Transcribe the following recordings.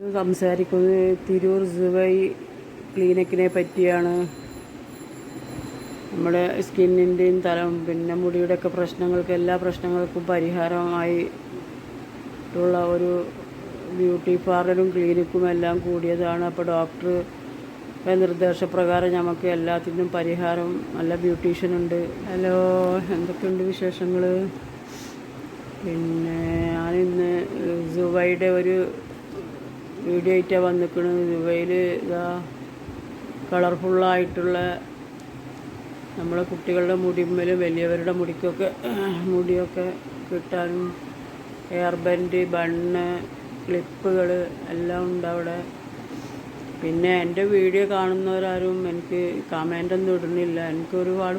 സംസാരിക്കുന്നത് തിരൂർ സുബൈ ക്ലിനിക്കിനെ പറ്റിയാണ്. നമ്മുടെ സ്കിന്നിന്റെയും തലം പിന്നെ മുടിയുടെയൊക്കെ പ്രശ്നങ്ങൾക്ക് എല്ലാ പ്രശ്നങ്ങൾക്കും പരിഹാരമായി ഉള്ള ഒരു ബ്യൂട്ടി പാർലറും ക്ലിനിക്കും എല്ലാം കൂടിയതാണ്. അപ്പോൾ ഡോക്ടർ നിർദ്ദേശപ്രകാരം നമുക്ക് എല്ലാത്തിനും പരിഹാരം നല്ല ബ്യൂട്ടീഷ്യൻ ഉണ്ട്. ഹലോ എന്തൊക്കെയുണ്ട് വിശേഷങ്ങൾ പിന്നെ ഞാനിന്ന് സുബൈയുടെ ഒരു വീഡിയോ ആയിട്ടാണ് വന്നിരിക്കുന്നത് ദുബൈയിൽ ഇതാ കളർഫുള്ളായിട്ടുള്ള നമ്മളെ കുട്ടികളുടെ മുടിമ്മലും വലിയവരുടെ മുടിക്കൊക്കെ മുടിയൊക്കെ കിട്ടാനും ഹെയർ ബാൻഡ് ബണ്ണ് ക്ലിപ്പുകൾ എല്ലാം ഉണ്ട് അവിടെ പിന്നെ എന്റെ വീഡിയോ കാണുന്നവരാരും എനിക്ക് കമന്റൊന്നും ഇടുന്നില്ല. എനിക്ക് ഒരുപാട്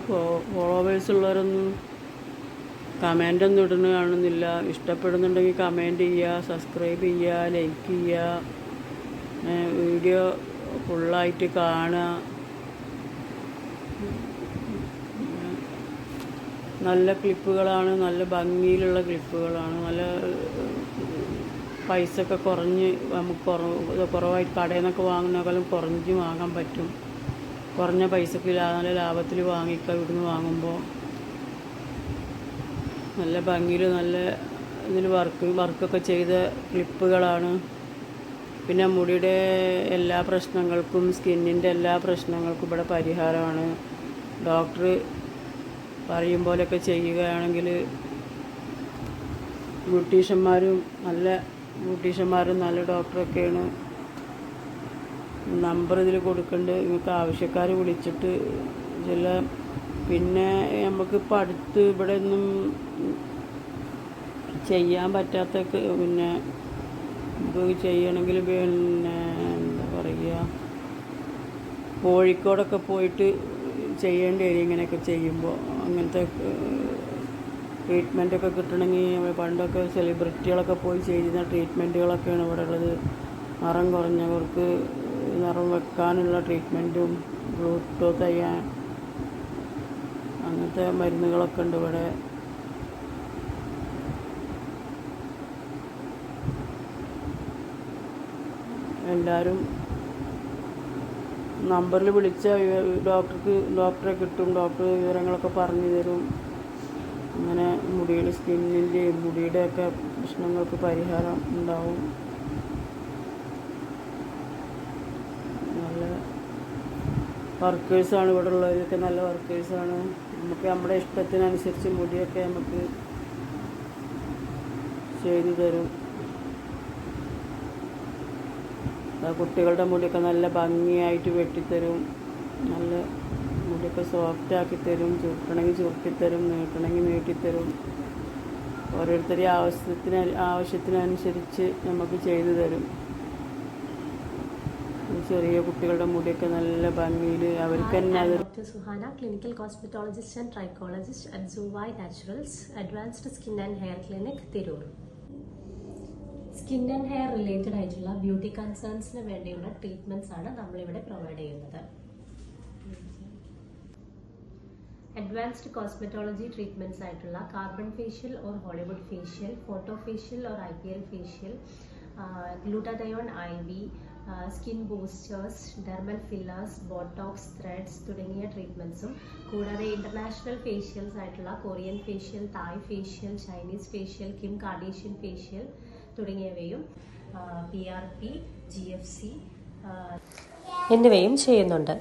ഫോളോവേഴ്സ് ഉള്ളവരൊന്നും കമന്റൊന്നും ഇടുന്ന കാണുന്നില്ല. ഇഷ്ടപ്പെടുന്നുണ്ടെങ്കിൽ കമന്റ് ചെയ്യുക സബ്സ്ക്രൈബ് ചെയ്യുക ലൈക്ക് ചെയ്യുക. വീഡിയോ ഫുള്ളായിട്ട് കാണുക. നല്ല ക്ലിപ്പുകളാണ് നല്ല ഭംഗിയിലുള്ള ക്ലിപ്പുകളാണ് നല്ല പൈസ ഒക്കെ കുറഞ്ഞ് നമുക്ക് കുറവ് കുറവായിട്ട് കടയിൽ നിന്നൊക്കെ വാങ്ങുന്നതിനേക്കാളും കുറഞ്ഞ് വാങ്ങാൻ പറ്റും. കുറഞ്ഞ പൈസക്ക് നല്ല ലാഭത്തിൽ വാങ്ങിക്കുക ഇവിടുന്ന് വാങ്ങുമ്പോൾ. നല്ല ഭംഗിയിൽ നല്ല ഇതിൽ വർക്ക് വർക്കൊക്കെ ചെയ്ത ക്ലിപ്പുകളാണ് പിന്നെ മുടിയുടെ എല്ലാ പ്രശ്നങ്ങൾക്കും സ്കിന്നിന്റെ എല്ലാ പ്രശ്നങ്ങൾക്കും ഇവിടെ പരിഹാരമാണ്. ഡോക്ടർ പറയും പോലെയൊക്കെ ചെയ്യുകയാണെങ്കിൽ ബ്യൂട്ടീഷ്യന്മാരും നല്ല ബ്യൂട്ടീഷ്യന്മാരും നല്ല ഡോക്ടറൊക്കെയാണ് നമ്പർ ഇതിൽ കൊടുക്കേണ്ടത് നിങ്ങൾക്ക് ആവശ്യക്കാർ വിളിച്ചിട്ട് ചില പിന്നെ നമുക്കിപ്പോൾ അടുത്ത് ഇവിടെ ഒന്നും ചെയ്യാൻ പറ്റാത്ത പിന്നെ ഇത് ചെയ്യണമെങ്കിൽ പിന്നെ എന്താ പറയുക കോഴിക്കോടൊക്കെ പോയിട്ട് ചെയ്യേണ്ടി വരും ഇങ്ങനെയൊക്കെ ചെയ്യുമ്പോൾ. അങ്ങനത്തെ ട്രീറ്റ്മെന്റൊക്കെ കിട്ടണമെങ്കിൽ പണ്ടൊക്കെ സെലിബ്രിറ്റികളൊക്കെ പോയി ചെയ്യുന്ന ട്രീറ്റ്മെന്റുകളൊക്കെയാണ് ഇവിടെ ഉള്ളത്. നിറം കുറഞ്ഞവർക്ക് നിറം വെക്കാനുള്ള ട്രീറ്റ്മെന്റും ബ്ലൂടൂത്ത് തയ്യാൻ അങ്ങനത്തെ മരുന്നുകളൊക്കെ ഉണ്ട് ഇവിടെ. എല്ലാവരും നമ്പറിൽ വിളിച്ച ഡോക്ടർക്ക് ഡോക്ടറെ കിട്ടും ഡോക്ടർ വിവരങ്ങളൊക്കെ പറഞ്ഞു തരും. അങ്ങനെ മുടിയുടെ സ്കിന്നിന്റെയും മുടിയുടെയൊക്കെ പ്രശ്നങ്ങൾക്ക് പരിഹാരം ഉണ്ടാവും നല്ല വർക്കേഴ്സാണ് ഇവിടെ ഉള്ളവരൊക്കെ നല്ല വർക്കേഴ്സാണ് നമുക്ക് നമ്മുടെ ഇഷ്ടത്തിനനുസരിച്ച് മുടിയൊക്കെ നമുക്ക് ചെയ്തു തരും. കുട്ടികളുടെ മുടിയൊക്കെ നല്ല ഭംഗിയായിട്ട് വെട്ടിത്തരും. നല്ല മുടിയൊക്കെ സോഫ്റ്റ് തരും. ചുരുക്കണമെങ്കിൽ ചുരുക്കിത്തരും നീട്ടണമെങ്കിൽ നീട്ടിത്തരും. ഓരോരുത്തരുടെ ആവശ്യത്തിന് ആവശ്യത്തിനനുസരിച്ച് നമുക്ക് ചെയ്തു തരും. ചെറിയ കുട്ടികളുടെ മുടിയൊക്കെ നല്ല ഭംഗിയിൽ അവർക്ക് തന്നെ doctor Suhana clinical cosmetologist and trichologist at at Naturals advanced skin and hair clinic Tirur skin and hair related ആയിട്ടുള്ള ബ്യൂട്ടി കൺസേൺസിന് വേണ്ടിയുള്ള ട്രീറ്റ്മെന്റ്സ് ആണ് നമ്മളിവിടെ പ്രൊവൈഡ് ചെയ്യുന്നത്. അഡ്വാൻസ്ഡ് കോസ്മെറ്റോളജി ട്രീറ്റ്മെന്റ്സ് ആയിട്ടുള്ള carbon facial or Hollywood facial photo facial or I P L facial glutathione I V skin boosters dermal fillers botox threads തുടങ്ങിയ ട്രീറ്റ്മെന്റ്സും കൂടാതെ ഇന്റർനാഷണൽ ഫേഷ്യൽസ് ആയിട്ടുള്ള Korean facial Thai facial Chinese facial Kim Kardashian facial തുടങ്ങിയവയും P R P G F C എന്നിവയും ചെയ്യുന്നുണ്ട്.